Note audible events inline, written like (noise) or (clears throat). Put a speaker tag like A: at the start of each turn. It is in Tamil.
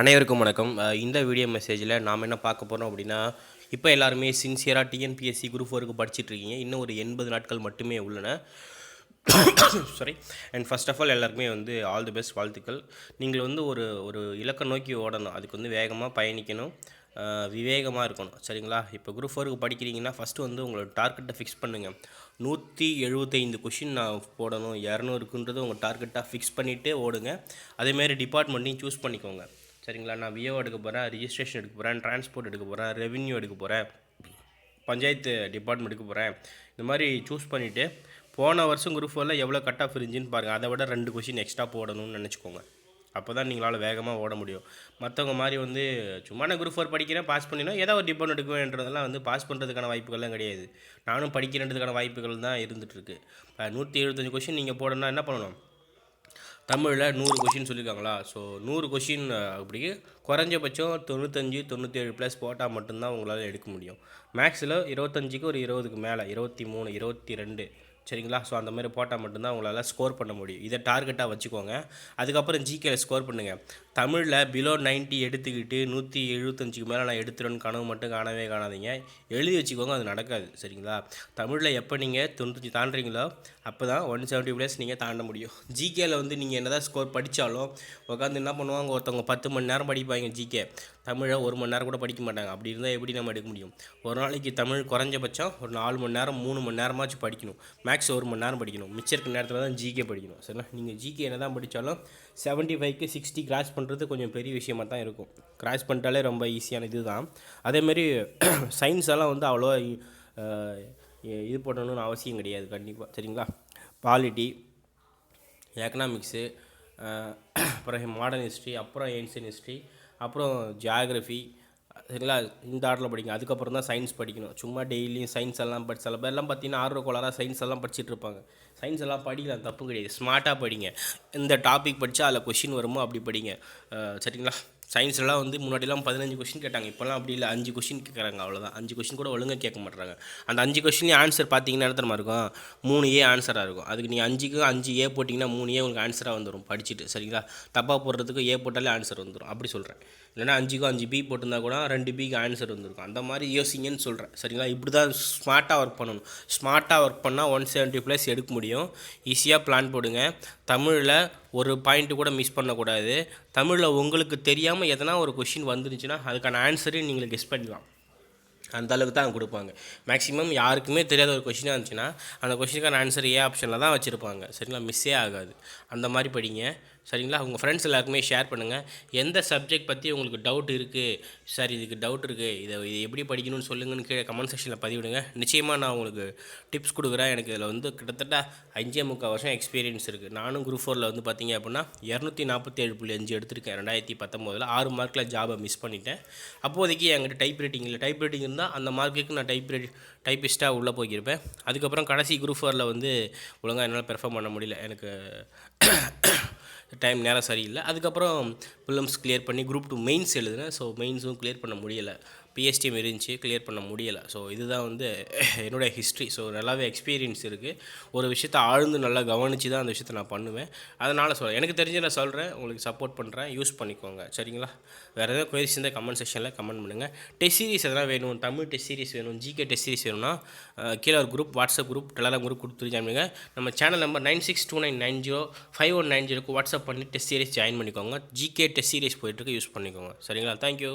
A: அனைவருக்கும் வணக்கம். இந்த வீடியோ மெசேஜில் நாம் என்ன பார்க்க போகிறோம் அப்படின்னா இப்போ எல்லாருமே சின்சியராக டிஎன்பிஎஸ்சி குரூப் ஃபோருக்கு படிச்சுட்ருக்கீங்க இன்னும் ஒரு எண்பது நாட்கள் மட்டுமே உள்ளன. Sorry and first of all எல்லாருக்குமே வந்து ஆல் தி பெஸ்ட் வாழ்த்துக்கள். நீங்கள் வந்து ஒரு ஒரு இலக்கை நோக்கி ஓடணும். அதுக்கு வந்து வேகமாக பயணிக்கணும். விவேகமாக இருக்கணும். சரிங்களா? இப்போ குரூப் ஃபோருக்கு படிக்கிறீங்கன்னா ஃபஸ்ட்டு வந்து உங்களோட டார்கெட்டை ஃபிக்ஸ் பண்ணுங்கள் நூற்றி எழுபத்தைந்து கொஷின் நான் போடணும். இரநூறுக்குன்றது உங்கள் டார்கெட்டாக ஃபிக்ஸ் பண்ணிவிட்டு ஓடுங்க. அதேமாரி டிபார்ட்மெண்ட்டையும் சூஸ் பண்ணிக்கோங்க. சரிங்களா? நான் விஓ எடுக்க போகிறேன் ரிஜிஸ்ட்ரேஷன் எடுக்க போகிறேன் டிரான்ஸ்போர்ட் எடுக்க போகிறேன் ரெவென்யூ எடுக்க போகிறேன் பஞ்சாயத்து டிபார்ட்மெண்ட் எடுக்க போகிறேன் இந்த மாதிரி சூஸ் பண்ணிவிட்டு போன வருஷம் குரூப் ஃபோரில் எவ்வளோ கட் ஆஃப் இருந்துச்சுன்னு பாருங்கள் அதை விட ரெண்டு கொஷின் எக்ஸ்ட்ரா போடணும்னு நினச்சிக்கோங்க. அப்போ தான் நீங்களால் வேகமாக ஓட முடியும். மற்றவங்க மாதிரி வந்து சும்மா நான் குரூப் ஃபோர் படிக்கிறேன் பாஸ் பண்ணினா ஏதோ ஒரு டிபார்ட்மெண்ட் எடுக்குவேன்றதெல்லாம் வந்து பாஸ் பண்ணுறதுக்கான வாய்ப்புகள்லாம் கிடையாது. நானும் படிக்கிறதுக்கான வாய்ப்புகள் தான் இருந்துகிட்ருக்கு நூற்றி எழுபத்தஞ்சு கொஷின் நீங்கள் போடணும்னா என்ன பண்ணணும்? தமிழில் நூறு கொஷின் சொல்லியிருக்காங்களா ஸோ நூறு கொஷின் அப்படி குறைஞ்சபட்சம் தொண்ணூத்தஞ்சு தொண்ணூற்றேழு ப்ளஸ் போட்டால் மட்டும்தான் உங்களால் எடுக்க முடியும். மேக்ஸில் இருபத்தஞ்சிக்கு ஒரு இருபதுக்கு மேலே இருபத்தி மூணு இருபத்தி ரெண்டு சரிங்களா? ஸோ அந்த மாதிரி போட்டால் மட்டும்தான் உங்களால் ஸ்கோர் பண்ண முடியும். இதை டார்கெட்டாக வச்சுக்கோங்க. அதுக்கப்புறம் ஜிகேல ஸ்கோர் பண்ணுங்கள் தமிழில் பிலோ 90 எடுத்துக்கிட்டு நூற்றி எழுபத்தஞ்சுக்கு மேலே நான் எடுத்துருன்னு கனவு மட்டும் காணவே காணாதீங்க. எழுதி வச்சுக்கோங்க அது நடக்காது. சரிங்களா? தமிழில் எப்போ நீங்கள் தொண்ணூத்தஞ்சு தாண்டுறீங்களோ அப்போ தான் ஒன் செவன்ட்டி ப்ளஸ் நீங்கள் தாண்ட முடியும். ஜிகேல வந்து நீங்கள் என்ன தான் ஸ்கோர் படித்தாலும் உட்காந்து என்ன பண்ணுவாங்க? ஒருத்தவங்க பத்து மணி நேரம் படிப்பாங்க ஜிகே தமிழை ஒரு மணி நேரம் கூட படிக்க மாட்டாங்க. அப்படி இருந்தால் எப்படி நம்ம எடுக்க முடியும்? ஒரு நாளைக்கு தமிழ் குறைஞ்சபட்சம் ஒரு நாலு மணி நேரம் மூணு மணி நேரமாச்சும் படிக்கணும். மேக்ஸ் ஒரு மணி நேரம் படிக்கணும். மிச்சம் இருக்கிற நேரத்தில் தான் ஜிகே படிக்கணும். சரிங்களா நீங்கள் ஜிகே என்ன தான் படித்தாலும் செவன்ட்டி ஃபைவ்க்கு சிக்ஸ்டி கிராஸ் பண்ணுறது கொஞ்சம் பெரிய விஷயமா தான் இருக்கும். கிராஸ் பண்ணிட்டாலே ரொம்ப ஈஸியான இது தான் அதேமாரி சயின்ஸ் (clears throat) எல்லாம் வந்து அவ்வளோவா இது பண்ணணும்னு அவசியம் கிடையாது. கண்டிப்பாக சரிங்களா? பாலிட்டி எக்கனாமிக்ஸு (clears throat) அப்புறம் மாடர்ன் ஹிஸ்ட்ரி அப்புறம் ஏன்ஷியன் ஹிஸ்ட்ரி அப்புறம் ஜியாகிரஃபி சரிங்களா இந்த ஆர்டரில் படிங்க. அதுக்கப்புறம் தான் சயின்ஸ் படிக்கணும். சும்மா டெய்லியும் சயின்ஸ் எல்லாம் படி சில பேர்லாம் பார்த்தீங்கன்னா ஆர்வ கோளாறாக சயின்ஸ் எல்லாம் படிச்சுட்டு இருப்பாங்க. சயின்ஸ் எல்லாம் படிக்கலாம் தப்பு கிடையாது. ஸ்மார்ட்டாக படிங்க. இந்த டாபிக் படித்தா அதில் கொஷின் வருமோ அப்படி படிங்க. சரிங்களா? சயின்ஸ்லாம் வந்து முன்னாடிலாம் பதினஞ்சு கொஷின் கேட்டாங்க. இப்போலாம் அப்படி இல்லை. அஞ்சு கொஷின் கேட்குறாங்க அவ்வளோதான் அஞ்சு கொஷின் கூட ஒழுங்காக கேட்க மாட்டுறாங்க அந்த அஞ்சு கொஷின்லேயும் ஆன்சர் பார்த்தீங்கன்னா என்ன மாதிரி இருக்கும்? மூணு ஏ ஆன்சராக இருக்கும். அதுக்கு நீங்கள் அஞ்சுக்கு அஞ்சு ஏ போட்டிங்கன்னா மூணு ஏ உங்களுக்கு ஆன்சராக வந்துடும் படிச்சுட்டு. சரிங்களா? தப்பாக போடுறதுக்கு ஏ போட்டாலே ஆன்சர் வந்துடும் அப்படி சொல்கிறேன் இல்லைன்னா அஞ்சுக்கும் அஞ்சு பி போட்டிருந்தா கூட ரெண்டு பிக்கு ஆன்சர் வந்திருக்கும். அந்த மாதிரி யோசிங்கன்னு சொல்கிறேன் சரிங்களா? இப்படி தான் ஸ்மார்ட்டாக ஒர்க் பண்ணணும். ஸ்மார்ட்டாக ஒர்க் பண்ணால் ஒன் செவன்ட்டி ப்ளஸ் எடுக்க முடியும். ஈஸியாக பிளான் போடுங்க. தமிழில் ஒரு பாயிண்ட்டு கூட மிஸ் பண்ணக்கூடாது. தமிழில் உங்களுக்கு தெரியாமல் எதனா ஒரு கொஷின் வந்துருச்சுன்னா அதுக்கான ஆன்சரையும் நீங்கள் கெஸ் பண்ணிடலாம் அந்த அளவுக்கு தான் கொடுப்பாங்க. மேக்ஸிமம் யாருக்குமே தெரியாத ஒரு கொஷினாக இருந்துச்சுன்னா அந்த கொஷினுக்கான ஆன்சர் ஏ ஆப்ஷனில் தான் வச்சுருப்பாங்க. சரிங்களா? மிஸ்ஸே ஆகாது. அந்த மாதிரி படிங்க. சரிங்களா? உங்கள் ஃப்ரெண்ட்ஸ் எல்லாருக்குமே ஷேர் பண்ணுங்கள் எந்த சப்ஜெக்ட் பற்றி உங்களுக்கு டவுட் இருக்குது சார் இதுக்கு டவுட் இருக்குது இதை இது எப்படி படிக்கணும்னு சொல்லுங்கன்னு கீழே கமெண்ட் செக்ஷனில் பதிவிடுங்க. நிச்சயமாக நான் உங்களுக்கு டிப்ஸ் கொடுக்குறேன். எனக்கு இதில் வந்து கிட்டத்தட்ட அஞ்சே முக்கால் வருஷம் எக்ஸ்பீரியன்ஸ் இருக்குது நானும் குரூப் ஃபோரில் வந்து பார்த்திங்க அப்படின்னா இரநூத்தி நாற்பத்தி ஏழு புள்ளி அஞ்சு எடுத்திருக்கேன் ரெண்டாயிரத்தி பத்தொம்போதில். ஆறு மார்க்கில் ஜாபை மிஸ் பண்ணிட்டேன். அப்போதைக்கு என்கிட்ட டைப் ரைட்டிங் இல்லை. டைப் ரைட்டிங் இருந்தால் அந்த மார்க்குக்கு நான் டைப் ரைட் டைப்பிஸ்ட்டாக உள்ளே போய்க்கிருப்பேன் அதுக்கப்புறம் கடைசி குரூப் ஃபோரில் வந்து ஒழுங்காக என்னால் பெர்ஃபார்ம் பண்ண முடியல. எனக்கு டைம் நேரம் சரியில்லை. அதுக்கப்புறம் ப்ரிலிம்ஸ் கிளியர் பண்ணி குரூப் டூ மெயின்ஸ் எழுதுனேன். ஸோ மெயின்ஸும் கிளியர் பண்ண முடியலை. பிஎஸ்டிஎம் இருந்துச்சு கிளியர் பண்ண முடியலை. ஸோ இதுதான் வந்து (laughs) என்னுடைய ஹிஸ்ட்ரி ஸோ நல்லாவே எக்ஸ்பீரியன்ஸ் இருக்குது ஒரு விஷயத்தை ஆழ்ந்து நல்லா கவனித்து தான் அந்த விஷயத்தை நான் பண்ணுவேன். அதனால் சொல்கிறேன் எனக்கு தெரிஞ்ச நான் சொல்கிறேன் உங்களுக்கு சப்போர்ட் பண்ணுறேன் யூஸ் பண்ணிக்கோங்க. சரிங்களா? வேறு எதாவது கொயரிஸ் இருந்தால் கமெண்ட் செக்ஷனில் கமெண்ட் பண்ணுங்கள் டெஸ்ட் சீரிஸ் எதனா வேணும்? தமிழ் டெஸ்ட் சீரிஸ் வேணும்? ஜிகே டெஸ்ட் சீரிஸ் வேணும்னா கீழே ஒரு group WhatsApp group Telegram group கொடுத்து ஜாயின் நம்ம channel number nine six two nine nine zero five one nine ஜீரோக்கு வாட்ஸ்அப் பண்ணி டெஸ்ட் சீரிஸ் ஜாயின் பண்ணிக்கோங்க ஜிகே டெஸ்ட் சீரிஸ் போயிட்டுருக்கு யூஸ் பண்ணிக்கோங்க சரிங்களா தேங்க்யூ